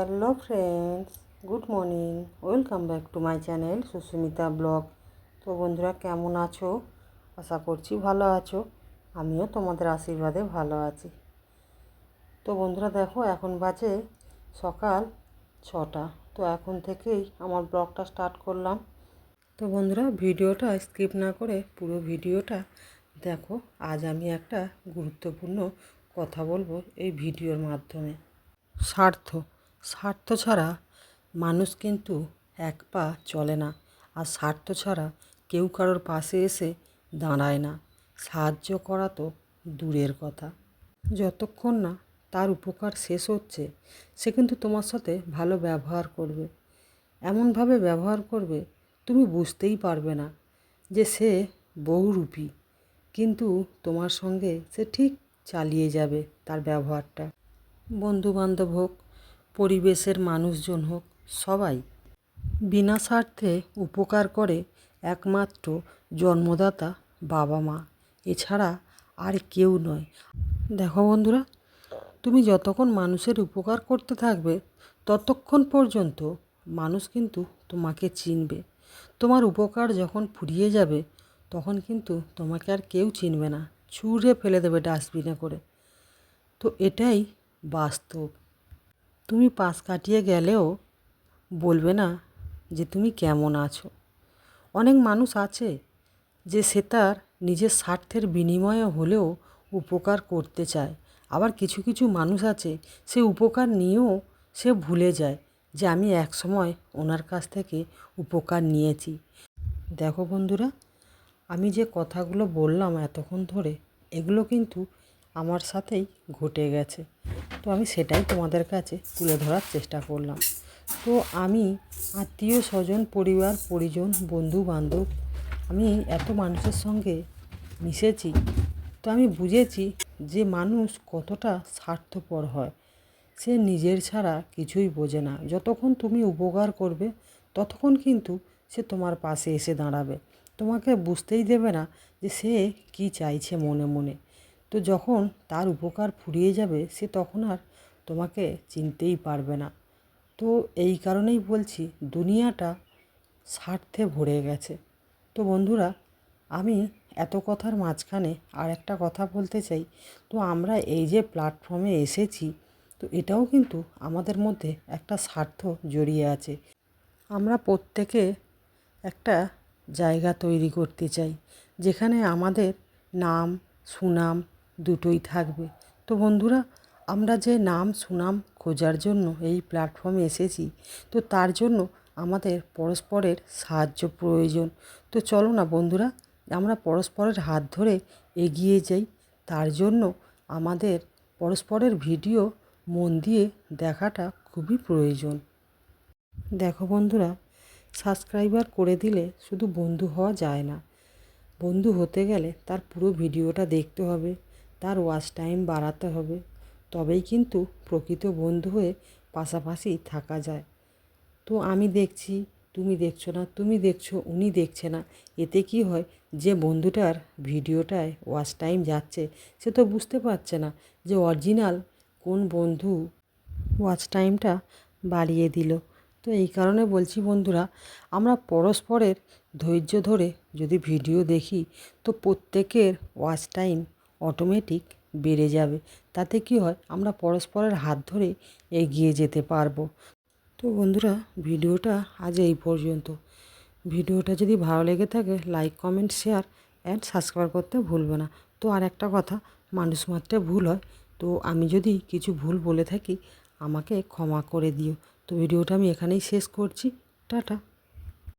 Hello friends, good morning, welcome back to my channel Susmita blog. তো বন্ধুরা, কেমন আছো? আশা করছি ভালো আছো, আমিও তোমাদের আশীর্বাদে ভালো আছি। তো বন্ধুরা, দেখো, এখন বাজে সকাল ছটা। তো এখন থেকেই আমার ব্লগটা স্টার্ট করলাম। তো বন্ধুরা, ভিডিওটা স্কিপ না করে পুরো ভিডিওটা দেখো। আজ আমি একটা গুরুত্বপূর্ণ কথা বলব এই ভিডিওর মাধ্যমে। স্বার্থ। স্বার্থ ছাড়া মানুষ কিন্তু এক পা চলে না। আর স্বার্থ ছাড়া কেউ কারোর পাশে এসে দাঁড়ায় না। সাহায্য করা তো দূরের কথা। যতক্ষণ না তার উপকার শেষ হচ্ছে, সে কিন্তু তোমার সাথে ভালো ব্যবহার করবে। এমনভাবে ব্যবহার করবে, তুমি বুঝতেই পারবে না যে সে বহুরূপী। কিন্তু তোমার সঙ্গে সে ঠিক চালিয়ে যাবে তার ব্যবহারটা। বন্ধুবান্ধব হোক পরিবেশের মানুষজন হোক, সবাই বিনা স্বার্থে উপকার করে একমাত্র জন্মদাতা বাবা মা। এছাড়া আর কেউ নয়। দেখো বন্ধুরা, তুমি যতক্ষণ মানুষের উপকার করতে থাকবে, ততক্ষণ পর্যন্ত মানুষ কিন্তু তোমাকে চিনবে। তোমার উপকার যখন ফুরিয়ে যাবে, তখন কিন্তু তোমাকে আর কেউ চিনবে না। ছুঁড়ে ফেলে দেবে ডাস্টবিনে করে। তো এটাই বাস্তব। তুমি পাশ কাটিয়ে গেলেও বলবে না যে তুমি কেমন আছো। অনেক মানুষ আছে যে সে তার নিজের স্বার্থের বিনিময়ে হলেও উপকার করতে চায়। আবার কিছু কিছু মানুষ আছে সে উপকার নিয়েও সে ভুলে যায় যে আমি এক সময় ওনার কাছ থেকে উপকার নিয়েছি। দেখো বন্ধুরা, আমি যে কথাগুলো বললাম এতক্ষণ ধরে, এগুলো কিন্তু আমার সাথেই ঘটে গেছে। তো আমি সেটাই তোমাদের কাছে তুলে ধরার চেষ্টা করলাম। তো আমি আত্মীয় স্বজন, পরিবার, পরিজন বন্ধু বান্ধব আমি এত মানুষের সঙ্গে মিশেছি। তো আমি বুঝেছি যে মানুষ কতটা স্বার্থপর হয়। সে নিজের ছাড়া কিছুই বোঝে না। যতক্ষণ তুমি উপকার করবে, ততক্ষণ কিন্তু সে তোমার পাশে এসে দাঁড়াবে। তোমাকে বুঝতেই দেবে না যে সে কি চাইছে মনে মনে। তো যখন তার উপকার ফুরিয়ে যাবে, সে তখন আর তোমাকে চিনতেই পারবে না। তো এই কারণেই বলছি, দুনিয়াটা স্বার্থে ভরে গেছে। তো বন্ধুরা, আমি এত কথার মাঝখানে আর একটা কথা বলতে চাই। তো আমরা এই যে প্ল্যাটফর্মে এসেছি, তো এটাও কিন্তু আমাদের মধ্যে একটা স্বার্থ জড়িয়ে আছে। আমরা প্রত্যেকে একটা জায়গা তৈরি করতে চাই, যেখানে আমাদের নাম, সুনাম দুটোই থাকবে। তো বন্ধুরা, আমরা যে নাম সুনাম খোঁজার জন্য এই প্ল্যাটফর্মে এসেছি, তো তার জন্য আমাদের পরস্পরের সাহায্য প্রয়োজন। তো চলো না বন্ধুরা, আমরা পরস্পরের হাত ধরে এগিয়ে যাই। তার জন্য আমাদের পরস্পরের ভিডিও মন দিয়ে দেখাটা খুবই প্রয়োজন। দেখো বন্ধুরা সাবস্ক্রাইবার করে দিলে শুধু বন্ধু হওয়া যায় না। বন্ধু হতে গেলে তার পুরো ভিডিওটা দেখতে হবে। তার ওয়াচ টাইম বাড়াতে হবে। তবেই কিন্তু প্রকৃত বন্ধু হয়ে পাশাপাশি থাকা যায়। তো আমি দেখছি, তুমি দেখছ না, তুমি দেখছ, উনি দেখছে না। এতে কি হয়, যে বন্ধুটার ভিডিওটায় ওয়াচ টাইম যাচ্ছে, সে তো বুঝতে পারছে না যে অরিজিনাল কোন বন্ধু ওয়াচ টাইমটা বাড়িয়ে দিল। তো এই কারণে বলছি বন্ধুরা, আমরা পরস্পরের ধৈর্য ধরে যদি ভিডিও দেখি, তো প্রত্যেকের ওয়াচ টাইম অটোমেটিক বেড়ে যাবে। তাতে কি হয়? আমরা পরস্পরের হাত ধরে এগিয়ে যেতে পারব। তো বন্ধুরা, ভিডিওটা আজ এই পর্যন্ত। ভিডিওটা যদি ভালো লেগে থাকে like comment share and subscribe করতে ভুলবে না। তো আর একটা কথা, মানুষ মাত্রে ভুল হয়। তো আমি যদি কিছু ভুল বলে থাকি, আমাকে ক্ষমা করে দিও। তো ভিডিওটা আমি এখানেই শেষ করছি। টাটা।